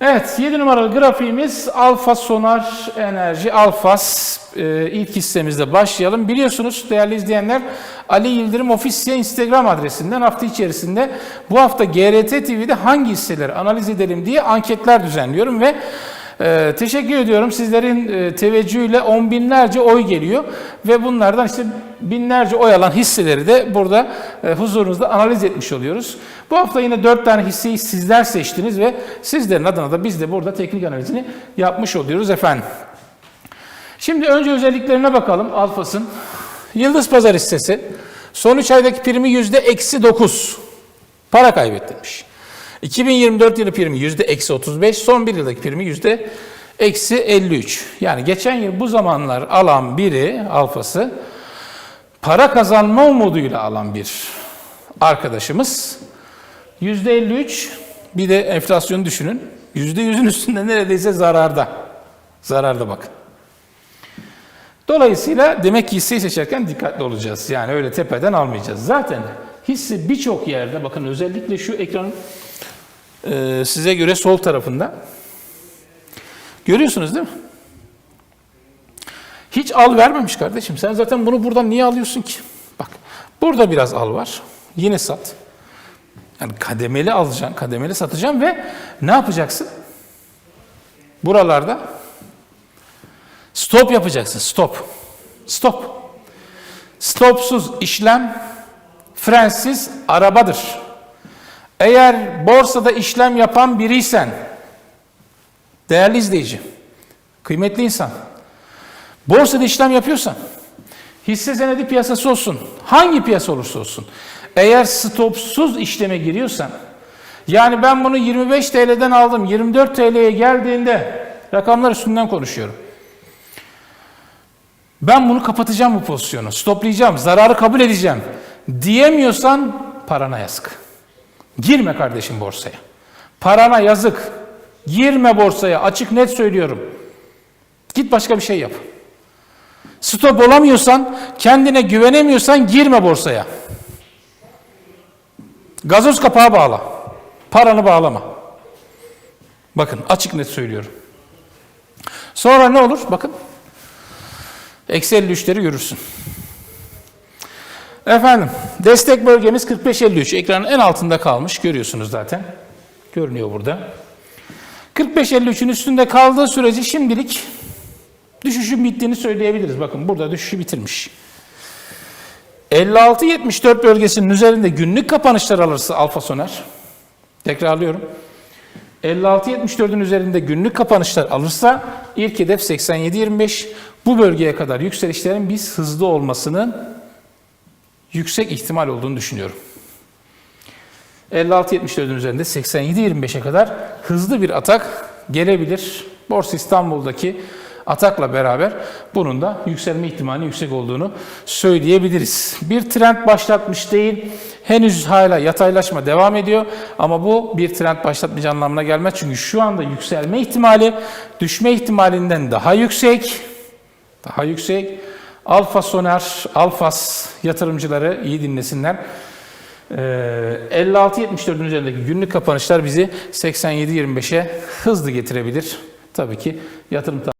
Evet 7 numaralı grafiğimiz Alfa Sonar Enerji Alfas Ee, ilk hissemizde başlayalım. Biliyorsunuz değerli izleyenler Ali Yıldırım Ofisya Instagram adresinden hafta içerisinde bu hafta GRT TV'de hangi hisseleri analiz edelim diye anketler düzenliyorum ve e, teşekkür ediyorum. Sizlerin e, teveccühüyle on binlerce oy geliyor ve bunlardan işte binlerce oy alan hisseleri de burada e, huzurunuzda analiz etmiş oluyoruz. Bu hafta yine dört tane hisseyi sizler seçtiniz ve sizlerin adına da biz de burada teknik analizini yapmış oluyoruz efendim. Şimdi önce özelliklerine bakalım Alfas'ın. Yıldız Pazar hissesi son 3 aydaki primi yüzde eksi 9. Para kaybettirmiş. 2024 yılı primi yüzde eksi 35, son bir yıldaki primi yüzde eksi 53. Yani geçen yıl bu zamanlar alan biri Alfas'ı para kazanma umuduyla alan bir arkadaşımız yüzde 53 bir de enflasyonu düşünün. Yüzde yüzün üstünde neredeyse zararda. Zararda bakın. Dolayısıyla demek ki hisseyi seçerken dikkatli olacağız. Yani öyle tepeden almayacağız. Zaten hisse birçok yerde bakın özellikle şu ekranın e, size göre sol tarafında görüyorsunuz değil mi? Hiç al vermemiş kardeşim. Sen zaten bunu buradan niye alıyorsun ki? Bak burada biraz al var. Yine sat. Yani kademeli alacaksın, kademeli satacaksın ve ne yapacaksın? Buralarda Stop yapacaksın. Stop. Stop. Stopsuz işlem frensiz arabadır. Eğer borsada işlem yapan biriysen, değerli izleyici, kıymetli insan, borsada işlem yapıyorsan, hisse senedi piyasası olsun, hangi piyasa olursa olsun, eğer stopsuz işleme giriyorsan, yani ben bunu 25 TL'den aldım, 24 TL'ye geldiğinde, rakamlar üstünden konuşuyorum. Ben bunu kapatacağım bu pozisyonu, stoplayacağım, zararı kabul edeceğim diyemiyorsan parana yazık. Girme kardeşim borsaya. Parana yazık. Girme borsaya. Açık net söylüyorum. Git başka bir şey yap. Stop olamıyorsan, kendine güvenemiyorsan girme borsaya. Gazoz kapağı bağla. Paranı bağlama. Bakın açık net söylüyorum. Sonra ne olur? Bakın Eksi 53'leri görürsün. Efendim, destek bölgemiz 45-53. Ekranın en altında kalmış. Görüyorsunuz zaten. Görünüyor burada. 45-53'ün üstünde kaldığı sürece şimdilik düşüşün bittiğini söyleyebiliriz. Bakın burada düşüşü bitirmiş. 56-74 bölgesinin üzerinde günlük kapanışlar alırsa Alfa Soner, tekrarlıyorum, 56-74'ün üzerinde günlük kapanışlar alırsa ilk hedef 87-25. Bu bölgeye kadar yükselişlerin biz hızlı olmasının yüksek ihtimal olduğunu düşünüyorum. 56-74'ün üzerinde 87-25'e kadar hızlı bir atak gelebilir. Borsa İstanbul'daki atakla beraber bunun da yükselme ihtimali yüksek olduğunu söyleyebiliriz. Bir trend başlatmış değil, henüz hala yataylaşma devam ediyor ama bu bir trend başlatmayacak anlamına gelmez. Çünkü şu anda yükselme ihtimali düşme ihtimalinden daha yüksek. Daha yüksek. Alfa Soner, Alfas yatırımcıları iyi dinlesinler. Ee, 56-74'ün üzerindeki günlük kapanışlar bizi 87-25'e hızlı getirebilir. Tabii ki yatırım